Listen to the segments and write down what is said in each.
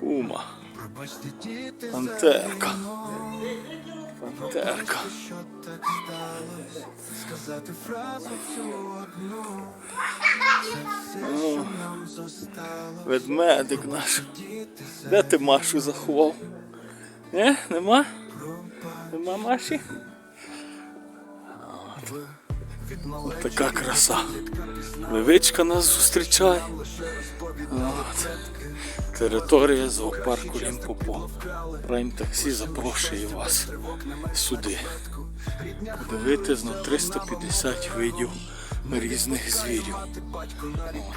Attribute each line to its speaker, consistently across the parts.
Speaker 1: Кума. Пантерка. Пантерка. Ну, ведмедик наш. Де ти Машу заховав? Не? Нема? Нема Маші? От. От така краса. Левичка нас зустрічає. От. Територія зоопарку Лімпопо. Прайм таксі запрошує вас сюди. Подивитись на 350 видів різних звірів.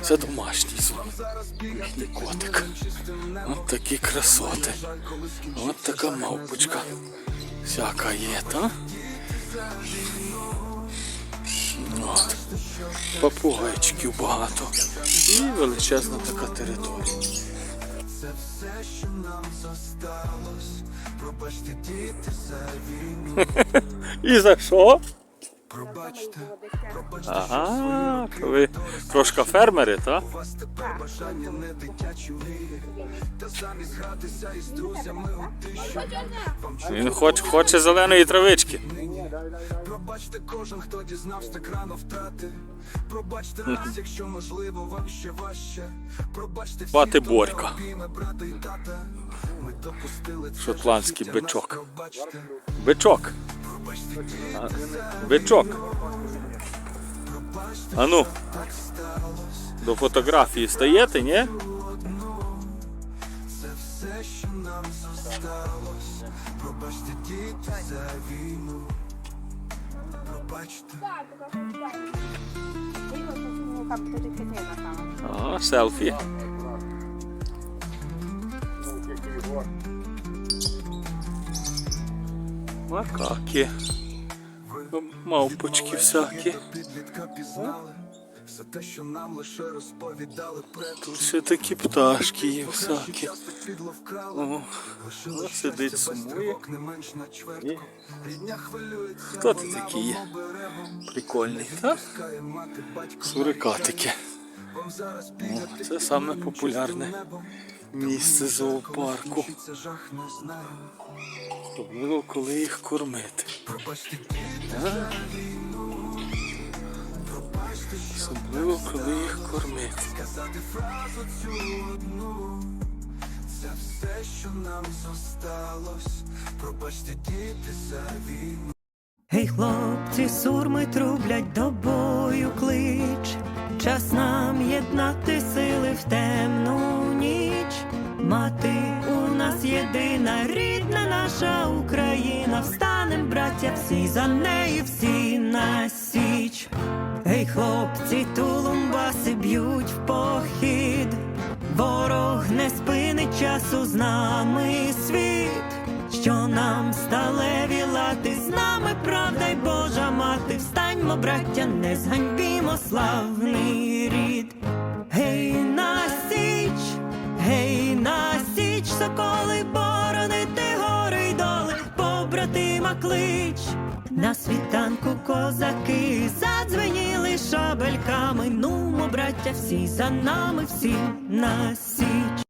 Speaker 1: Це домашній звук. Їхній котик. От такі красоти. От така мавпочка. Всяка є, та? От. Попугайчиків багато. І величезна така територія. Це все, що нам зосталось. Пробачте, діти, за війну. І за що? Пробачте, Ага, то ви трошки фермери, так? Він хоч, хоче зеленої травички.
Speaker 2: Пробачте кожен, хто дізнався так рано втрати. Пробачте нас, якщо можливо, вам ще важче. Пробачте всі,
Speaker 1: Бати Борька.
Speaker 2: брата і тата. Ми допустили це
Speaker 1: Шотландський
Speaker 2: життя, нас
Speaker 1: бичок.
Speaker 2: пробачте.
Speaker 1: Бичок. А, Бичок. А ну. До фотографії стаєте, ні?
Speaker 2: Це все, що нам зосталось. Пробачте діти за війну. Пробачте.
Speaker 1: О, селфі. Макаки. Мавпочки всякі.
Speaker 2: Все те, що нам лише розповідали предки.
Speaker 1: Ще такі пташки є всякі. О, сидить, сумує. Хто ти такий є? Прикольний, так? Сурикатики. О, це саме популярне місце зоопарку.
Speaker 2: Знаю.
Speaker 1: Особливо, коли їх кормити.
Speaker 2: Пробачте,
Speaker 1: Особливо, коли їх кормити.
Speaker 2: сказати фразу цю одну. Це все, що нам зосталось. Пробачте, діти за війну.
Speaker 3: Гей, хлопці, сурми трублять до бою клич. Час нам єднати сили в темну ніч. Мати у нас єдина, рідна наша Україна. Встанем, браття, всі за неї, всі на січ. Хлопці, тулумбаси б'ють в похід. Ворог не спинить часу з нами світ. Що нам сталеві лати, з нами правда й Божа мати. Встаньмо, браття, не зганьбімо славний рід. Гей, на січ, гей, на січ, соколи, боронити гори й доли, побратима клич. На світанку козаки задзвеніли шабельками. Нумо, браття, всі за нами, всі на січ.